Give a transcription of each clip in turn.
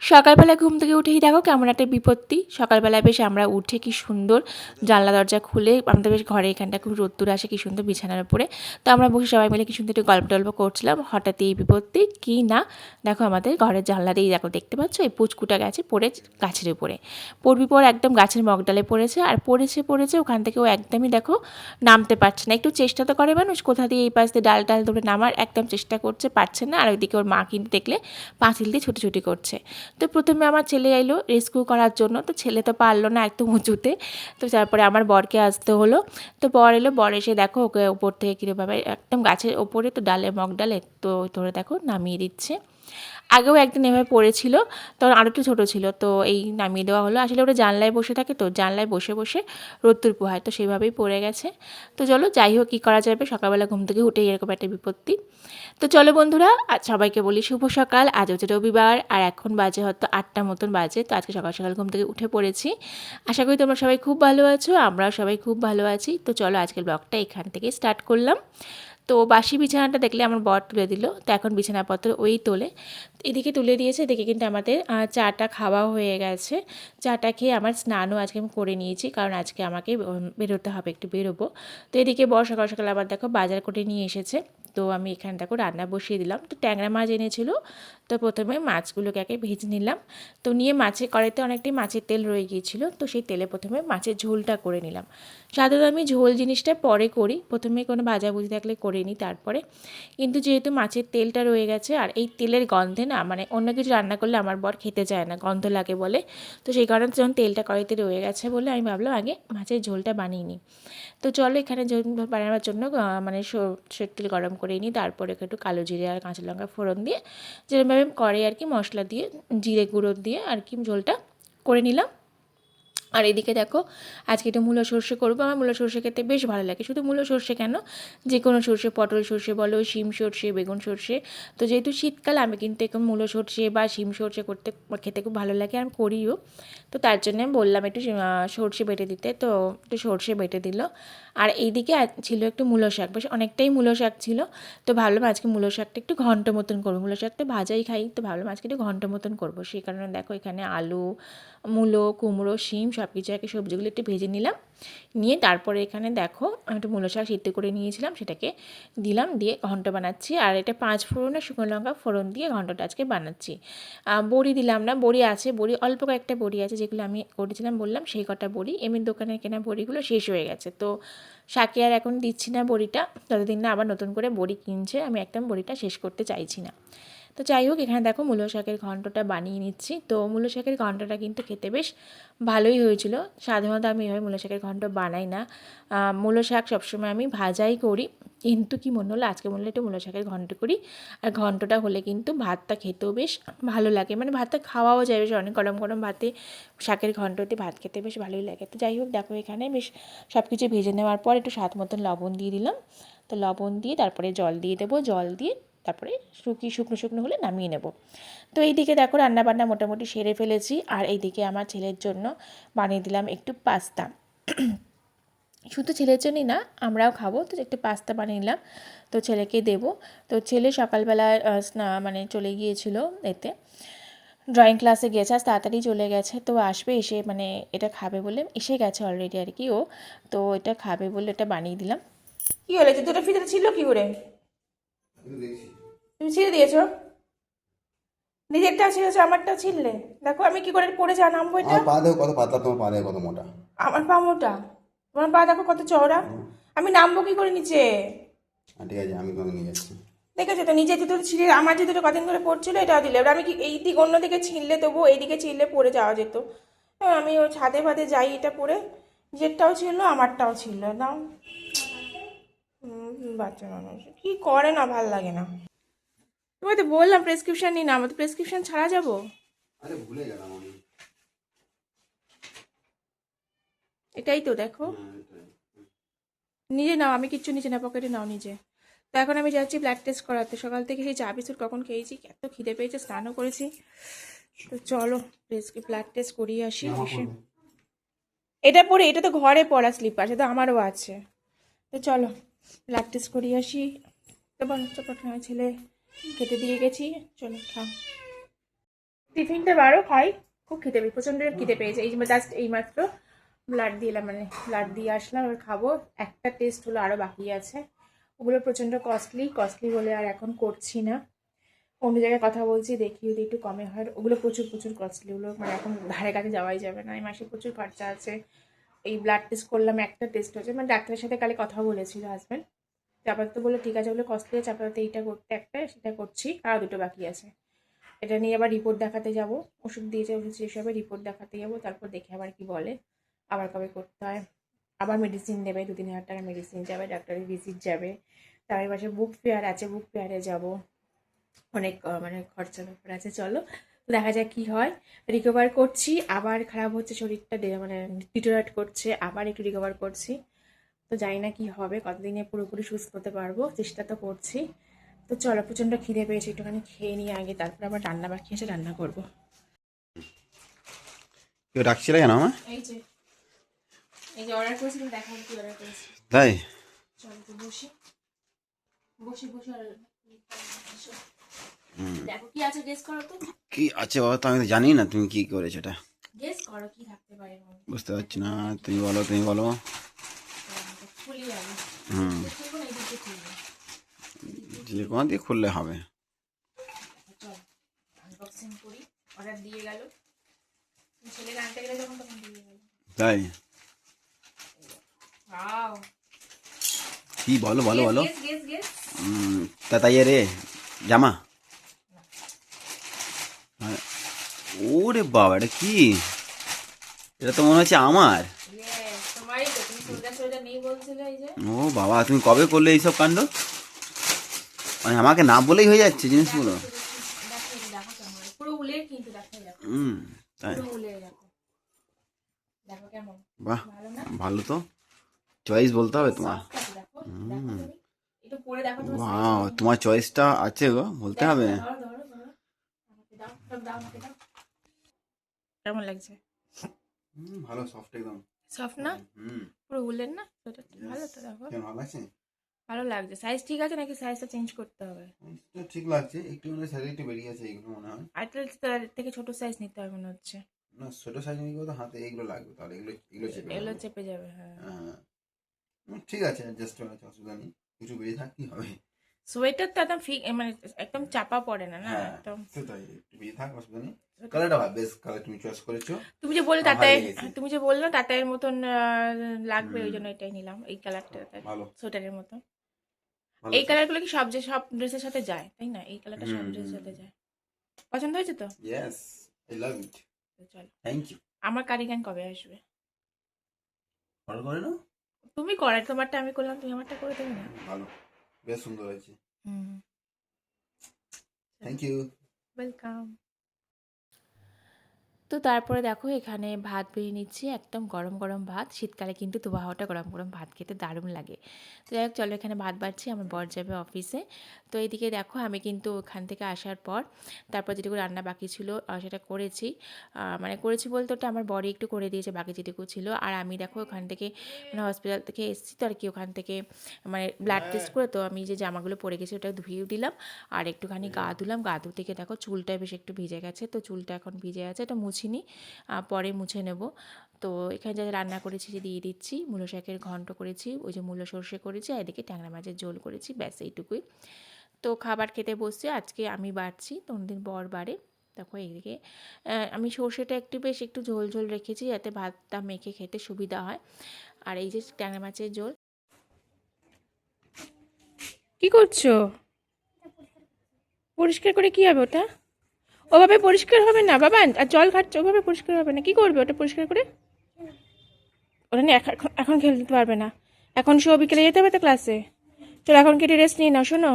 সকালবেলা ঘুম থেকে উঠেই দেখো কেমন একটা বিপত্তি। সকালবেলা বেশ আমরা উঠে কি সুন্দর জানলা, দরজা খুলে আমাদের বেশ ঘরে এখানটা খুব রোদ্দুর আসে কি সুন্দর বিছানার উপরে। তো আমরা বসে সবাই মিলে কি সুন্দর একটু গল্প টল্প করছিলাম। হঠাৎ এই বিপত্তি কি না? দেখো আমাদের ঘরের জানলা দিয়ে দেখো দেখতে পাচ্ছ, এই পুচকুটা গেছে পড়ে গাছের উপরে। পড়বি পর একদম গাছের মগডালে পড়েছে আর পড়েছে পড়েছে ওখান থেকে ও একদমই দেখো নামতে পারছে না। একটু চেষ্টা তো করে মানুষ, কোথা দিয়ে এই পাশ দিয়ে ডাল ডাল ধরে নামার একদম চেষ্টা করছে, পারছে না। আর ওইদিকে ওর মা কিন্তু দেখলে পাঁচিল দিয়ে ছুটি করছে। তো প্রথমে আমার ছেলে এলো রেস্কিউ করার জন্য। তো ছেলে তো পারল না একদম উঁচুতে। তো তারপরে আমার বরকে আসতে হলো। তো বর এলো, বর এসে দেখো ওকে ওপর থেকে কীরকমভাবে একদম গাছের ওপরে তো ডালে মগ ডালে তো ধরে দেখো নামিয়ে দিচ্ছে। আগেও একদিন এভাবে পড়েছিল, তখন আরও একটু ছোটো ছিল, তো এই নামিয়ে দেওয়া হলো। আসলে ওটা জানলায় বসে থাকে তো, জানলায় বসে বসে রোদ্দুর পোহায়, তো সেইভাবেই পড়ে গেছে। তো চলো যাই হোক, কী করা যাবে? সকালবেলা ঘুম থেকে উঠে এরকম একটা বিপত্তি। তো চলো বন্ধুরা সবাইকে বলি শুভ সকাল, আজ হচ্ছে রবিবার, আর এখন বাজে হয়তো আটটা মতন বাজে, তো আজকে সকাল সকাল ঘুম থেকে উঠে পড়েছি। আশা করি তোমরা সবাই খুব ভালো আছো, আমরাও সবাই খুব ভালো আছি। তো চলো আজকের ব্লগটা এখান থেকে স্টার্ট করলাম। তো বাসি বিছানাটা দেখলে আমার বর তুলে দিল। তো এখন বিছানাপত্র ওই তোলে। এদিকে তুলে দিয়েছে, এদিকে কিন্তু আমাদের চাটা খাওয়া হয়ে গেছে। চাটা খেয়ে আমার স্নানও আজকে আমি করে নিয়েছি, কারণ আজকে আমাকে বেরোতে হবে, একটু বেরোবো। তো এদিকে বর সকাল সকাল আবার দেখো বাজার করে নিয়ে এসেছে। তো আমি এখানে দেখো রান্না বসিয়ে দিলাম। তো ট্যাংরা মাছ এনেছিল। তো প্রথমে মাছগুলোকে আগে ভেজে নিলাম। তো নিয়ে মাছের কড়াইতে অনেকটাই মাছের তেল রয়ে গিয়েছিল। তো সেই তেলে প্রথমে মাছের ঝোলটা করে নিলাম। সাধারণত আমি ঝোল জিনিসটা পরে করি। প্রথমে কোনো ভাজাভুজি থাকলে করে নিই তারপরে। কিন্তু যেহেতু মাছের তেলটা রয়ে গেছে আর এই তেলের গন্ধে না মানে অন্য কিছু রান্না করলে আমার বর খেতে চায় না, গন্ধ লাগে বলে। তো সেই কারণে যখন তেলটা কড়াইতে রয়ে গেছে বলে আমি ভাবলাম আগে মাছের ঝোলটা বানিয়ে নিই। তো চলো এখানে বানানোর জন্য মানে সর্ষের তেল গরম করে নিই, তারপরে একটু কালো জিরে আর কাঁচা লঙ্কা ফোড়ন দিয়ে যেরকমভাবে করে আর কি, মশলা দিয়ে, জিরে গুঁড়ো দিয়ে আর কি, ঝোলটা করে নিলাম। আর এদিকে দেখো, আজকে একটু মূলো সর্ষে করব। আমার মূলো সর্ষে খেতে বেশ ভালো লাগে। শুধু মূলো সর্ষে কেন? যে কোনো সর্ষে, পটল সর্ষে বলো, শিম সর্ষে, বেগুন সর্ষে। তো যেহেতু শীতকাল, আমি কিন্তু এখন মূলো সর্ষে বা শিম সর্ষে করতে, খেতে খুব ভালো লাগে আর করিও। তো তার জন্য বললাম একটু সর্ষে বেটে দিতে। তো একটু সর্ষে বেটে দিল। আর এইদিকে ছিল একটু মূলো শাক। বেশ অনেকটাই মূলো শাক ছিল। তো ভাবলাম আজকে মূলো শাকটা একটু ঘন্ট মতন করব। মূলো শাকটা ভাজাই খাই, তো ভাবলাম আজকে একটু ঘন্ট মতন করব। সেই কারণে দেখো এখানে আলু, মূলো, কুমড়ো, শিম সব কিছু একে সবজিগুলো একটু ভেজে নিলাম। নিয়ে তারপরে এখানে দেখো, আমি একটু মূলো শাক সিদ্ধ করে নিয়েছিলাম, সেটাকে দিলাম, দিয়ে ঘন্ট বানাচ্ছি। আর এটা পাঁচ ফোড়ন আর শুকনো লঙ্কা ফোড়ন দিয়ে ঘন্টটা আজকে বানাচ্ছি। বড়ি দিলাম না, বড়ি আছে, বড়ি, অল্প কয়েকটা বড়ি আছে, যেগুলো আমি করেছিলাম, বললাম, সেই কটা বড়ি। এমনি দোকানে কেনা বড়িগুলো শেষ হয়ে গেছে। তো শাকে আর এখন দিচ্ছি না বড়িটা, ততদিন না আবার নতুন করে বড়ি কিনছে, আমি একদম বড়িটা শেষ করতে চাইছি না। তো যাই হোক, এখানে দেখো মূলো শাকের ঘন্টটা বানিয়ে নিচ্ছি। তো মূলো শাকের ঘন্টটা কিন্তু খেতে বেশ ভালোই হয়েছিল। সাধারণত আমি এভাবে মূলো শাকের ঘন্ট বানাই না। মূলো শাক সবসময় আমি ভাজাই করি। কিন্তু কি মনে হলো? আজকে মনে হলো একটু মূলো শাকের ঘন্ট করি। আর ঘন্টটা হলে কিন্তু ভাতটা খেতেও বেশ ভালো লাগে। মানে ভাতটা খাওয়াও যায় বেশ, অনেক গরম গরম ভাতে শাকের ঘন্টতে ভাত খেতে বেশ ভালোই লাগে। তো যাই হোক, দেখো এখানে বেশ সব কিছু ভেজে নেওয়ার পর একটু স্বাদ মতন লবণ দিয়ে দিলাম। তো লবণ দিয়ে তারপরে জল দিয়ে দেবো। জল দিয়ে তারপরে শুকিয়ে শুকনো শুকনো হলে নামিয়ে নেব। তো এইদিকে দেখো রান্নাবান্না মোটামুটি সেরে ফেলেছি। আর এইদিকে আমার ছেলের জন্য বানিয়ে দিলাম একটু পাস্তা। শুধু ছেলের জন্যই না, আমরাও খাব। তো একটু পাস্তা বানিয়ে নিলাম। তো ছেলেকে দেব। তো ছেলে সকালবেলা স্না মানে চলে গিয়েছিল এতে। ড্রয়িং ক্লাসে গেছে, আজ তাড়াতাড়ি চলে গেছে। তো আসবে এসে মানে এটা খাবে বলে এসে গেছে অলরেডি আর কি ও। তো এটা খাবে বলে এটা বানিয়ে দিলাম। কী হলে? দুটো ফিতে ছিল কি করে? তুমি ছিঁড়ে দিয়েছ? নিজেরটা ছিঁড়েছো আমারটা ছিঁড়লে। দেখো আমি কি করে পড়ে যা নামবো এটা আমার পা দেখো কত পাতলা তোমার পা দেখো কত মোটা। আমার পা মোটা? তোমার পা দেখো কত চওড়া? আমি নামবো কি করে নিচে? হ্যাঁ, ঠিক আছে আমি তোমাকে নিয়ে যাচ্ছি। দেখেছ তো নিজে জুতো ছিঁড়ে আমার দুটো কদিন ধরে পড়ছিল এটাও দিলে। এবার আমি কি এই দিক অন্য দিকে ছিঁড়লে তবু এইদিকে ছিঁড়লে পড়ে যাওয়া যেত। আমি ও ছাদে ফাদে যাই এটা পরে নিজেরটাও ছিল আমারটাও ছিল নাও। বাচ্চা মানুষ। কি করে না ভালো লাগে না? তোমায় তো বললাম প্রেসক্রিপশন নিই না আমার তো প্রেসক্রিপশন ছাড়া যাব। আরে ভুলে গেলাম আমি। এটাই তো দেখো। হ্যাঁ, নিজে নাও আমি কিচ্ছু নিচে না পকেটে নাও নিজে। তো এখন আমি যাচ্ছি ব্লাড টেস্ট করাতে। সকাল থেকে সেই চা বিস্কুট কখন খেয়েছি এত খিদে পেয়েছে স্নানও করেছি। তো চলো ব্লাড টেস্ট করিয়ে আসি। এসে এটা পরে এটা তো ঘরে পড়া স্লিপার সেটা আমারও আছে। তো চলো। ব্লাড টেস্ট করিয়ে আসি। তো বলো চপট ছেলে খেতে দিয়ে গেছি। চলো খাও। টিফিনটা বারো খাই। খুব খেতে পেয়ে প্রচণ্ড খিদে পেয়েছে। এই জাস্ট এই মাত্র ব্লাড দিলাম মানে ব্লাড দিয়ে আসলাম আর খাব। একটা টেস্ট হলো আরও বাকি আছে। ওগুলো প্রচণ্ড কস্টলি কস্টলি বলে আর এখন করছি না। অন্য জায়গায় কথা বলছি, দেখি যদি একটু কমে হয়। ওগুলো প্রচুর প্রচুর কস্টলি ওগুলো মানে এখন ধারে কাছে যাওয়াই যাবে না। এই মাসে প্রচুর খরচা আছে। এই ব্লাড টেস্ট করলাম, একটা টেস্ট হয়েছে। মানে ডাক্তারের সাথে কালে কথা বলেছিল হাজব্যান্ড আপাতত বলল, ঠিক আছে বলে কস্টলি আছে, আপাতত এইটা করতে একটা, সেটা করছি, আর দুটো বাকি আছে। এটা নিয়ে আবার রিপোর্ট দেখাতে যাব। ওষুধ দিয়েছে, ওষুধ শেষ রিপোর্ট দেখাতে যাব, তারপর দেখে আবার কি বলে, আবার কবে করতে হয়। আবার মেডিসিন দেবে দু তিন হাজার টাকা মেডিসিন যাবে, ডাক্তারের ভিজিট যাবে। তার পাশে বুক ফেয়ার আছে বুক ফেয়ারে যাব। অনেক মানে খরচা ব্যাপার আছে, চলো। দেখা যাক কি হয়। রিকভার করছি আবার খারাপ হচ্ছে শরীরটা মানে ডিটোরেট করছে আবার একটু রিকভার করছি। তো জানি না কি হবে কতদিনে পুরোপুরি সুস্থ হতে পারব চেষ্টা তো করছি। তো চলো প্রচণ্ড খিদে পেয়েছে একটুখানি খেয়ে নিয়ে আগে তারপর আবার রান্না বাকি এসে রান্না করব। কেউ ডাকছিলে কেন আমার এই যে। এই যে অর্ডার করেছিলাম দেখান কি অর্ডার করেছি। তাই? চলো তো বসি। বসি বসে দেখো কি আছে গেস করো তো। কি? আছে বাবা তো আমি তো জানি না তুমি কি করেছ এটা। গেস করো কি থাকতে পারে বুঝতে পারছি না তুমি বলো তুমি বলো। হুম। যে কোনো দিয়ে খুললে হবে। তাই? কি বলো বলো বলো। তা তাই রে জামা আরে, ওরে বাবা এটা কি? এটা তো মনে হচ্ছে আমার। ও বাবা, তুমি কবে করলে এইসব কাণ্ড? মানে আমাকে না বলেই হয়ে যাচ্ছে জিনিসগুলো। হুম, তাই। বাহ, ভালো তো। চয়েস বলতে হবে তোমার। তোমার চয়েসটা আছে গো, বলতে হবে ধরো ধরো ধরো আমাকে দাও সব দাও আমাকে দাও কেমন লাগছে? ভালো সফট একদম। সফট না? হুম পুরো উলের না? সেটা ভালো তো দেখো। ভালো লাগছে? ভালো লাগছে। সাইজ ঠিক আছে নাকি? সাইজটা চেঞ্জ করতে হবে? ঠিক লাগছে। একটু মানে সাইজ একটু বেরিয়ে আছে এইগুলো মনে হয়। তাহলে থেকে ছোট সাইজ নিতে হবে মনে হচ্ছে। না ছোট সাইজ নিয়ে তো হাতে এগুলো লাগবে তাহলে। এগুলো এগুলো চেপে এগুলো চেপে যাবে হ্যাঁ। হ্যাঁ। ঠিক আছে অ্যাডজাস্ট করা অসুবিধা নেই। কিছু বেরিয়ে থাক কি হবে? সোয়েটার তো একদম ফিক মানে একদম চাপা পড়ে না না? হ্যাঁ একদম। সেটাই। একটু অসুবিধা নেই। কালারটা বেশ কালার তুমি চয়েস করেছ। তুমি যে বললে টাটায় তুমি যে বললে টাটায়ের মতন লাগবে ওই জন্য এটাই নিলাম এই কালারটা ভালো। সোয়েটারের মতো ভালো এই কালারগুলো কি সব যে সব ড্রেসের সাথে যায় তাই না? এই কালারটা সব ড্রেসের সাথে যায়। পছন্দ হয়েছে তো? ইয়েস আই লাভ ইট চলো। থ্যাংক ইউ আমার কারিগান কবে আসবে? অর্ডার করে নাও। তুমি করার তোমারটা আমি করলাম তুমি আমারটা করে দেবে না? ভালো। বেশ সুন্দর হয়েছে হুম থ্যাংক ইউ ওয়েলকাম তো তারপরে দেখো এখানে ভাত বেরিয়ে নিচ্ছি, একদম গরম গরম ভাত। শীতকালে কিন্তু তুবা হাওয়াটা গরম গরম ভাত খেতে দারুণ লাগে। তো যাই হোক, চলো এখানে ভাত বাড়ছি, আমার বর যাবে অফিসে। তো এইদিকে দেখো আমি কিন্তু ওখান থেকে আসার পর তারপর যেটুকু রান্না বাকি ছিল সেটা করেছি। মানে করেছি বলতে ওটা আমার বড়ি একটু করে দিয়েছে, বাকি যেটুকু ছিল। আর আমি দেখো ওখান থেকে মানে হসপিটাল থেকে এসেছি তো আর কি, ওখান থেকে মানে ব্লাড টেস্ট করে তো আমি যে জামাগুলো পরে গেছি ওটা ধুয়েও দিলাম। আর একটুখানি গা ধুলাম, গা ধুতে গিয়ে দেখো চুলটা বেশ একটু ভিজে গেছে, তো চুলটা এখন ভিজে আছে, এটা মুছিনি পরে মুছে নেব। তো এখানে যা রান্না করেছি যে দিয়ে দিচ্ছি মূলো শাকের ঘন্ট করেছি ওই যে মূলো সর্ষে করেছি আর এদিকে ট্যাংরা মাছের ঝোল করেছি ব্যাস এইটুকুই। তো খাবার খেতে বসছি আজকে আমি বাড়ছি তো অন্যদিন বর বাড়ে। দেখো এইদিকে আহ, আমি সর্ষেটা একটু বেশ একটু ঝোল ঝোল রেখেছি যাতে ভাতটা মেখে খেতে সুবিধা হয়। আর এই যে ট্যাংরা মাছের ঝোল। কি করছ? পরিষ্কার করে কি হবে ওটা? ওভাবে পরিষ্কার হবে না বাবা। আর জল খাচ্ছে ওভাবে পরিষ্কার হবে না। কি করবে ওটা পরিষ্কার করে? ওটা নিয়ে এখন এখন খেলতে পারবে না। এখন সব বিকেলে যেতে হবে তো ক্লাসে চলো এখন কেটে রেস্ট নিয়ে নাও শোনো।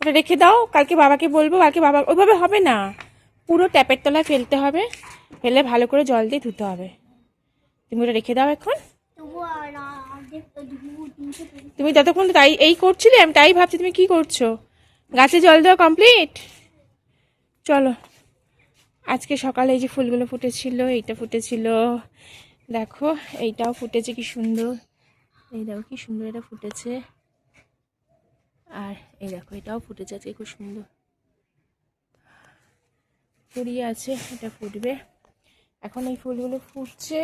ওটা রেখে দাও কালকে বাবাকে বলব কালকে বাবা ওইভাবে হবে না। পুরো ট্যাপের তলায় ফেলতে হবে ফেলে ভালো করে জল দিয়ে ধুতে হবে। তুমি ওটা রেখে দাও এখন। তুমি ততক্ষণ তো তাই এই করছিলে আমি তাই ভাবছি তুমি কি করছ? গাছে জল দেওয়া কমপ্লিট চলো। আজকে সকালে এই যে ফুলগুলো ফুটেছিল, এইটা ফুটেছিল। দেখো, এইটাও ফুটেছে, কি সুন্দর। এই দেখো, কি সুন্দর এটা ফুটেছে। আর এই দেখো, এটাও ফুটেছে, আজকে খুব সুন্দর। কুড়ি আছে, এটা ফুটবে। এখন এই ফুলগুলো ফুটছে।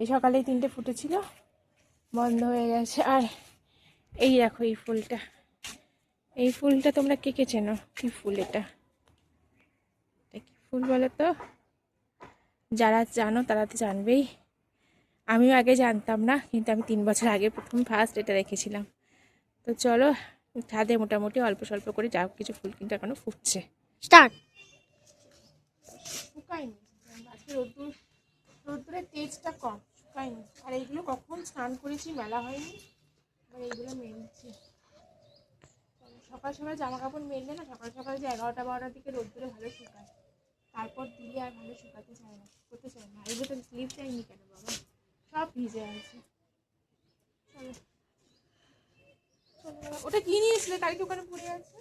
এই সকালেই তিনটে ফুটেছিল, বন্ধ হয়ে গেছে। আর এই দেখো এই ফুলটা। এই ফুলটা তোমরা কে কে চেনো? কি ফুল এটা? ফুল বলো তো। যারা জানো তারা তো জানবেই। আমিও আগে জানতাম না কিন্তু আমি তিন বছর আগে প্রথম ফার্স্ট এটা রেখেছিলাম তো চলো ছাদে মোটামুটি অল্প স্বল্প করে যা কিছু ফুল কিন্তু এখনও ফুটছে। স্টার্ট! শুকায়নি। আজকে রোদ্দুর রোদ্দুরের তেজটা কম শুকায়নি। আর এইগুলো কখন স্নান করেছি মেলা হয়নি এবার এইগুলো মেলছি। সকাল সকাল জামা কাপড় মেললে না সকাল সকাল যে এগারোটা বারোটার দিকে রোদ্দুরে ভালো শুকায়। তারপর দিলে আর ভালো শুকাতে চায় না শুকোতে চায় না। এগুলো তো স্লিপ চাইনি কেন বাবা? সব ভিজে আছে। চলো। ওটা কি নিয়েছিলে? কালকে ওখানে পড়ে আছে?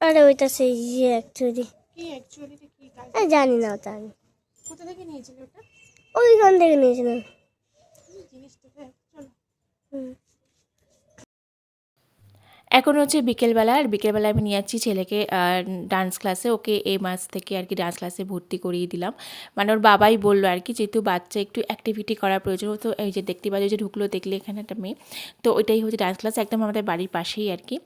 আরে ওইটা সেই ইয়ে অ্যাকচুয়ালি কি অ্যাকচুয়ালি কি কাল জানি না ওটা আমি। কোথা থেকে নিয়েছিলে ওটা? ওইখান থেকে নিয়েছিলাম। জিনিসটা চলো। হুম। এখন হচ্ছে বিকেলবেলা, আর বিকেলবেলা আমি নিয়ে যাচ্ছি ছেলেকে ডান্স ক্লাসে ওকে এই মাস থেকে আর কি ডান্স ক্লাসে ভর্তি করিয়ে দিলাম। মানে ওর বাবাই বলল আর কি, যেহেতু বাচ্চা একটু অ্যাক্টিভিটি করার প্রয়োজন, তো এই যে দেখতে পাচ্ছি যে ঢুকলো, দেখলে এখানে একটা মেয়ে। তো ওইটাই হচ্ছে ডান্স ক্লাস একদম আমাদের বাড়ির পাশেই আর কি।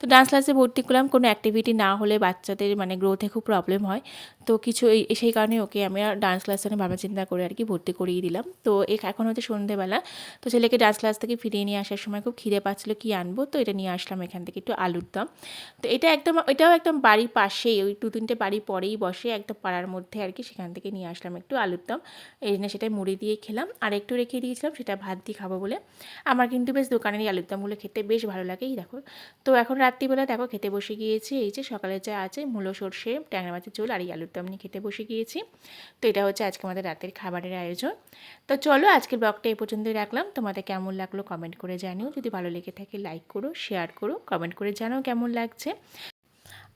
তো ডান্স ক্লাসে ভর্তি করলাম, কোনো অ্যাক্টিভিটি না হলে বাচ্চাদের মানে গ্রোথে খুব প্রবলেম হয়। তো কিছু এই, সেই কারণে ওকে আমি আর ডান্স ক্লাসে ভাবনা চিন্তা করে আর কি ভর্তি করিয়ে দিলাম। তো এখ- এখন হচ্ছে সন্ধেবেলা, তো ছেলেকে ডান্স ক্লাস থেকে ফিরিয়ে নিয়ে আসার সময় খুব খিদে পাচ্ছিলো, কি আনব? তো এটা নিয়ে আসলাম এখান। থেকে একটু আলুর দম। তো এটা একদম, এটাও একদম বাড়ির পাশেই, ওই দু তিনটে বাড়ি পরেই বসে একদম পাড়ার মধ্যে আর কি সেখান থেকে নিয়ে আসলাম একটু আলুর দম। এই জন্য সেটা মুড়ি দিয়ে খেলাম। আর একটু রেখে দিয়েছিলাম, সেটা ভাত দিয়ে খাব বলে। আমার কিন্তু বেশ দোকানের এই আলুর দমগুলো খেতে বেশ ভালো লাগে, এই দেখো। তো এখন রাত্রিবেলা দেখো, খেতে বসে গিয়েছি, এই যে সকালে যা আছে, মূলো, সর্ষে, ট্যাংরা মাছের ঝোল আর এই আলুর দম নিয়ে খেতে বসে গিয়েছি। তো এটা হচ্ছে আজকে আমাদের রাতের খাবারের আয়োজন। তো চলো আজকের ব্লগটা এই পর্যন্তই রাখলাম। তোমাদের কেমন লাগল কমেন্ট করে জানিও। যদি ভালো লেগে থাকে, লাইক করো, শেয়ার করো। কমেন্ট করে জানাও কেমন লাগছে।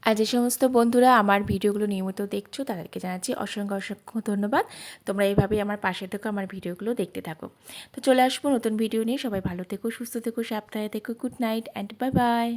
আর যে সমস্ত বন্ধুরা আমার ভিডিওগুলো নিয়মিত দেখছ, তাদেরকে জানাচ্ছি অসংখ্য অসংখ্য ধন্যবাদ। তোমরা এইভাবেই আমার পাশে থেকো, আমার ভিডিওগুলো দেখতে থাকো। তো চলে আসব নতুন ভিডিও নিয়ে। সবাই ভালো থেকো, সুস্থ থেকো সাপ্তাহে থেকো। Good night and bye bye